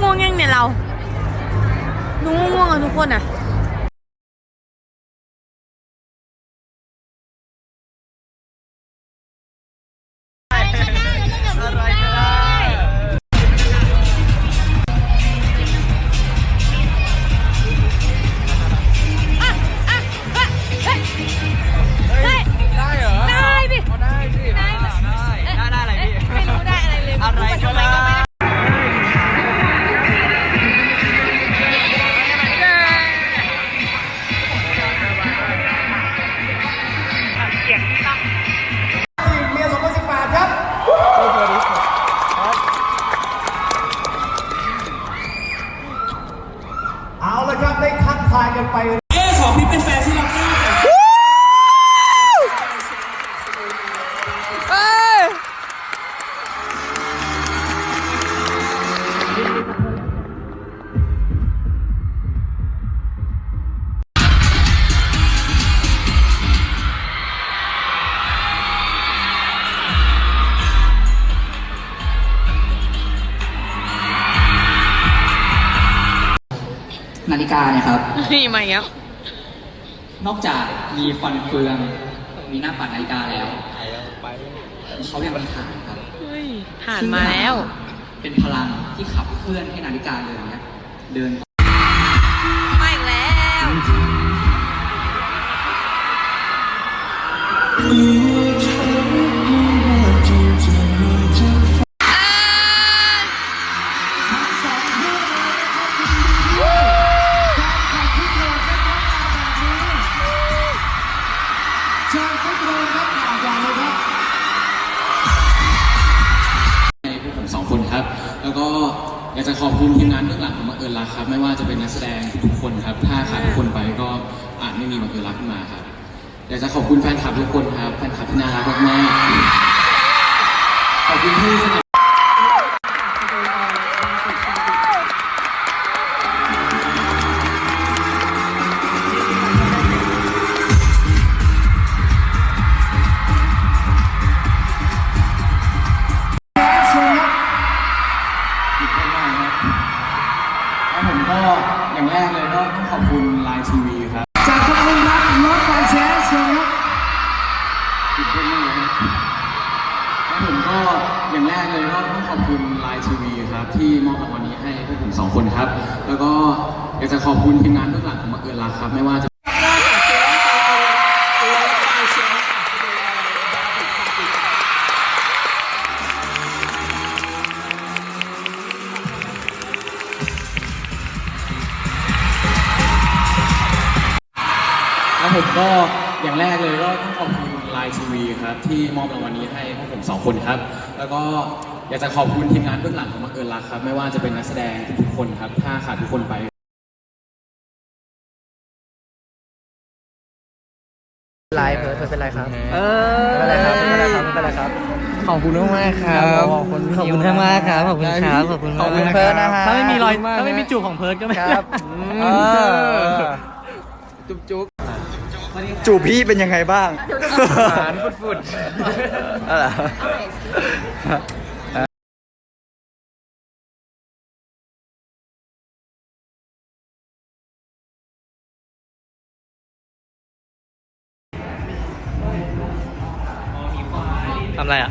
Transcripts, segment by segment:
ง่วงยังเนี่ยเราหนูง่วงอะทุกคนอะ นาฬิกาเนี่ยครับ นี่มาอีกแล้วนอกจากมีฟันเฟือง มีหน้าปัดนาฬิกาแล้วเขายังมีฐานครับเฮ้ยผ่านมาแล้วเป็นพลังที่ขับเคลื่อนให้นาฬิกาเรือนเนี้ยเดิน แล้วก็อยากจะขอบคุณทีมงานเบื้องหลังของบังเอิญรักครับ ไม่ว่าจะเป็นนักแสดงทุกๆคนครับ ถ้าขาดทุกคนไปก็อาจไม่มีบังเอิญรักขึ้นมาครับ อยากจะขอบคุณแฟนคลับทุกคนครับ แฟนคลับที่น่ารักมากๆขอบคุณที่สนับ อย่างแรกเลยก็ต้องขอบคุณไลน์ทีวีครับ จากขอบคุณครับรถไฟแชร์เชิญครับตื่นเต้นมากเลยครับแล้วผมก็อย่างแรกเลยก็ต้องขอบคุณไลน์ทีวีครับ ที่มอบรางวัลนี้ให้พวกผมสองคนครับ แล้วก็อยากจะขอบคุณทีมงานเบื้องหลังของบังเอิญรักครับ ไม่ว่าจะ ผมก็อย่างแรกเลยก็ต้องขอบคุณไลน์ทีวีครับที่มอบรางวัลนี้ให้พวกผมสองคนครับ แล้วก็อยากจะขอบคุณทีมงานเบื้องหลังของบังเอิญรักครับ ไม่ว่าจะเป็นนักแสดงทุกๆคนครับ ถ้าขาดทุกคนไปไลฟ์เพิร์ดไม่เป็นไรครับเออไม่เป็นไรครับไม่เป็นไรครับไม่เป็นไรครับ ขอบคุณมากครับ ขอบคุณขอบคุณมากครับ ขอบคุณครับ ขอบคุณขอบคุณเพิร์ดนะฮะถ้าไม่มีรอยถ้าไม่มีจูบของเพิร์ดก็ไม่ครับเออจุ๊บจุ๊บ จูบพี่เป็นยังไงบ้างหานฟุดฟุดอะไรทำอะไรอะ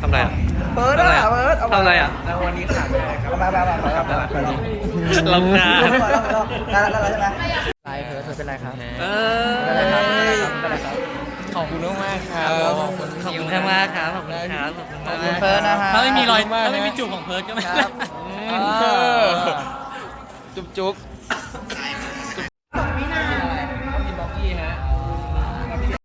ทำอะไรอะเพิร์ดอะเพิร์ดทำอะไรอะรางวัลนี้ขาดไม่ได้ครับมามามามาครับลำงานได้แล้วได้แล้วใช่ไหมไลฟ์เพิร์ดไม่เป็นไรครับเอไม่เป็นไรครับ คุณขอบคุณมากครับขอบคุณครับขอบคุณมากเพิร์ดนะฮะ ถ้าไม่มีรอยขบคุณถ้าไม่มีนะจูบของเพิร์ดก็ไม่ครับเออจุ๊บจุ๊บ